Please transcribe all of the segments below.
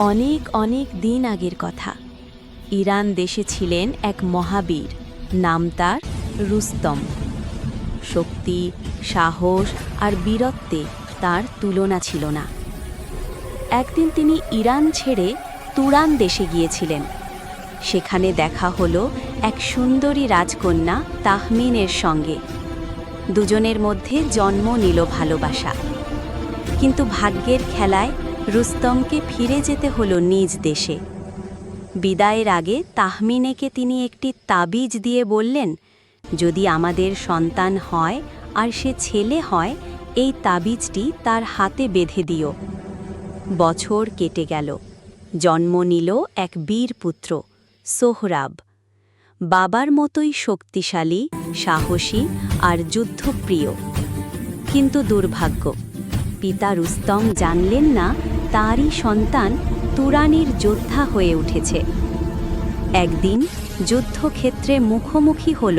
অনেক অনেক দিন আগের কথা। ইরান দেশে ছিলেন এক মহাবীর, নাম তার রুস্তম। শক্তি, সাহস আর বীরত্বে তার তুলনা ছিল না। একদিন তিনি ইরান ছেড়ে তুরান দেশে গিয়েছিলেন। সেখানে দেখা হলো এক সুন্দরী রাজকন্যা তাহমিনের সঙ্গে। দুজনের মধ্যে জন্ম নিল ভালোবাসা। কিন্তু ভাগ্যের খেলায় রুস্তমকে ফিরে যেতে হলো নিজ দেশে। বিদায়ের আগে তাহমিনেকে তিনি একটি তাবিজ দিয়ে বললেন, যদি আমাদের সন্তান হয় আর সে ছেলে হয়, এই তাবিজটি তার হাতে বেঁধে দিও। বছর কেটে গেল। জন্ম নিল এক বীর পুত্র, সোহরাব। বাবার মতোই শক্তিশালী, সাহসী আর যুদ্ধপ্রিয়। কিন্তু দুর্ভাগ্য পিতা রুস্তম জানলেন না, তারই সন্তান তুরানির যোদ্ধা হয়ে উঠেছে। একদিন যুদ্ধক্ষেত্রে মুখোমুখি হল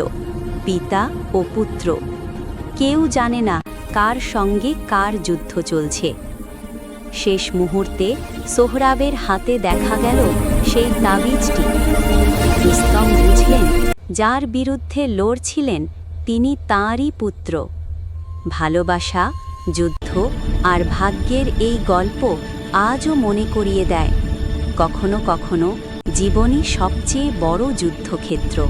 পিতা ও পুত্র। কেউ জানে না কার সঙ্গে কার যুদ্ধ চলছে। শেষ মুহূর্তে সোহরাবের হাতে দেখা গেল সেই তাবিজটি। রুস্তম বুঝলেন, যার বিরুদ্ধে লড়ছিলেন তিনি তাঁরই পুত্র। ভালোবাসা যুদ্ধ আর ভাগ্যের এই গল্প আজও মনে করিয়ে দেয়। কখনো কখনো জীবনই সবচেয়ে বড় যুদ্ধক্ষেত্র।